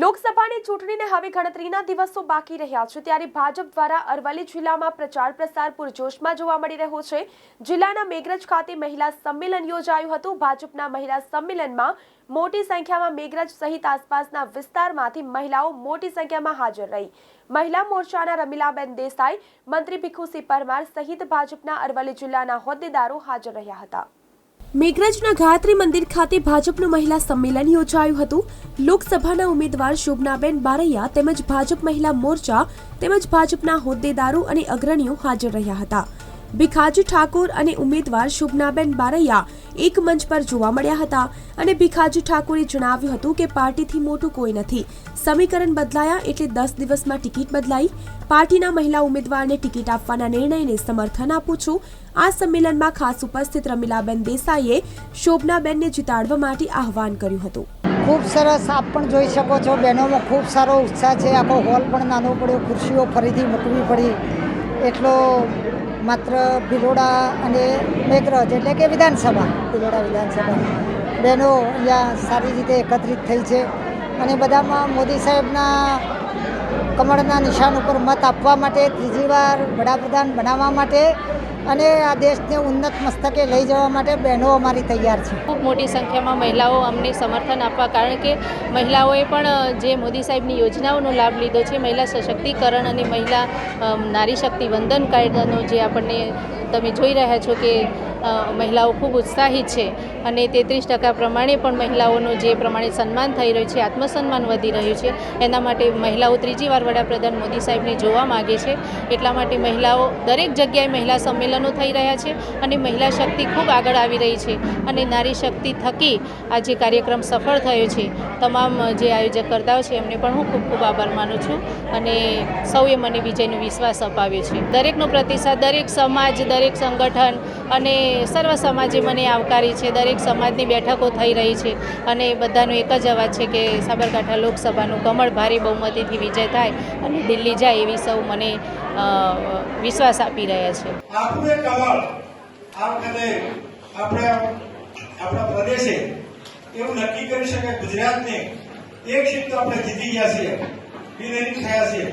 લોકસભાની ચૂંટણીને હવે ગણતરીના દિવસો બાકી રહ્યા છે, ત્યારે ભાજપ દ્વારા અરવલ્લી જિલ્લામાં પ્રચાર પ્રસાર પૂરજોશમાં જોવા મળી રહ્યો છે. જિલ્લાના મેઘરજ ખાતે મહિલા સંમેલન યોજાયું હતું. ભાજપના મહિલા સંમેલનમાં મોટી સંખ્યામાં મેઘરજ સહિત આસપાસના વિસ્તારમાંથી મહિલાઓ મોટી સંખ્યામાં હાજર રહી. મહિલા મોરચાના રમીલાબેન દેસાઈ, મંત્રી ભીખુસિંહ પરમાર સહિત ભાજપના અરવલ્લી જિલ્લાના હોદ્દેદારો હાજર રહ્યા હતા. મેઘરજના ગાયત્રી મંદિર ખાતે ભાજપનું મહિલા સંમેલન યોજાયું હતું. લોકસભાના ઉમેદવાર શોભનાબેન બારૈયા તેમજ ભાજપ મહિલા મોરચા તેમજ ભાજપના હોદ્દેદારો અને અગ્રણીઓ હાજર રહ્યા હતા. ભીખાજી ઠાકોર અને ઉમેદવાર શોભનાબેન બારૈયા એક મંચ પર જોવા મળ્યા હતા અને ભીખાજી ઠાકોરે જણાવ્યું હતું કે પાર્ટીથી મોટું કોઈ નથી. સમીકરણ બદલાયા એટલે દસ દિવસમાં ટિકિટ બદલાઈ. પાર્ટીના મહિલા ઉમેદવારને ટિકિટ આપવાના નિર્ણયને સમર્થન આપું છું. આ સંમેલનમાં ખાસ ઉપસ્થિત રમીલાબેન દેસાઈએ શોભનાબેનને જીતાડવા માટે આહવાન કર્યું હતું. ખૂબ સરસ આપ પણ જોઈ શકો છો. બહેનોમાં ખૂબ સારો ઉત્સાહ છે. આખો હોલ પણ નાનો પડ્યો. ખુરશીઓ ફરીથી મૂકવી પડી. એટલો માત્ર ભિલોડા અને મેઘરજ એટલે કે વિધાનસભા, ભિલોડા વિધાનસભા. બહેનો અહીંયા સારી રીતે એકત્રિત થઈ છે અને બધામાં મોદી સાહેબના કમળના નિશાન ઉપર મત આપવા માટે ત્રીજી વાર વડાપ્રધાન બનાવવા માટે અને આ દેશને ઉન્નત મસ્તકે લઈ જવા માટે બહેનો અમારી તૈયાર છે. ખૂબ મોટી સંખ્યામાં મહિલાઓ અમને સમર્થન આપવા કારણ કે મહિલાઓએ પણ જે મોદી સાહેબની યોજનાઓનો લાભ લીધો છે, મહિલા સશક્તિકરણ અને મહિલા નારી શક્તિ વંદન કાયદાનો જે આપણને તમે જોઈ રહ્યા છો કે મહિલાઓ ખૂબ ઉત્સાહિત છે અને તેત્રીસ ટકા પ્રમાણે પણ મહિલાઓનું જે પ્રમાણે સન્માન થઈ રહ્યું છે, આત્મસન્માન વધી રહ્યું છે, એના માટે મહિલાઓ ત્રીજી વાર વડાપ્રધાન મોદી સાહેબને જોવા માગે છે. એટલા માટે મહિલાઓ દરેક જગ્યાએ મહિલા સંમેલનો થઈ રહ્યા છે અને મહિલા શક્તિ ખૂબ આગળ આવી રહી છે અને નારી શક્તિ થકી આ જે કાર્યક્રમ સફળ થયો છે, તમામ જે આયોજક કરતાઓ છે, એમને પણ હું ખૂબ ખૂબ આભાર માનું છું અને સૌએ મને વિજયનો વિશ્વાસ અપાવ્યો છે. દરેકનો પ્રતિસાદ, દરેક સમાજ, દરેક સંગઠન અને સર્વ સમાજે મને આવકારી છે. દરેક સમાજની બેઠકો થઈ રહી છે અને બધાનો એક જ અવાજ છે કે સાબરકાંઠા લોકસભાનું કમળ ભારે બહુમતીથી વિજય થાય અને દિલ્હી જાય એવી સૌ મને વિશ્વાસ આપી રહ્યા છે. એવું નક્કી કરી શકાય ગુજરાતને. એક સીટ તો આપણે જીતી ગયા છીએ, બિનહરીફ થયા છીએ.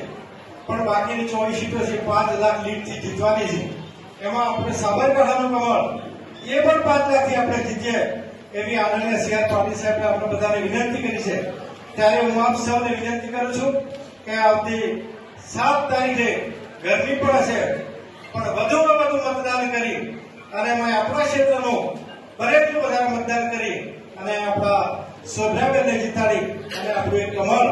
પણ બાકીની ચોવીસ સીટો છે, પાંચ લાખ લીડથી જીતવાની છે. એમાં આપણે સાબરકાંઠાનું કમળ. એ પણ પાંચ લાખથી આપણે જીતીએ એવી આદરણીય સી આર પાટીલ સાહેબે આપણે બધાને વિનંતી કરી છે. ત્યારે હું આપ સૌને વિનંતી કરું છું કે આવતી સાત તારીખે ગરમી પણ હશે, પણ વધુમાં વધુ મતદાન કરી અને અમે આપણા ક્ષેત્રનું બનેટલું વધારે મતદાન કરી અને આપણા સૌભાગ્યને જીતાડી અને આપણું એક કમળ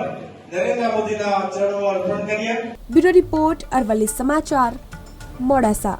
નરેન્દ્ર મોદીના ચરણો અર્પણ કરીએ. બ્યુરો રિપોર્ટ અરવલ્લી સમાચાર મોડાસા.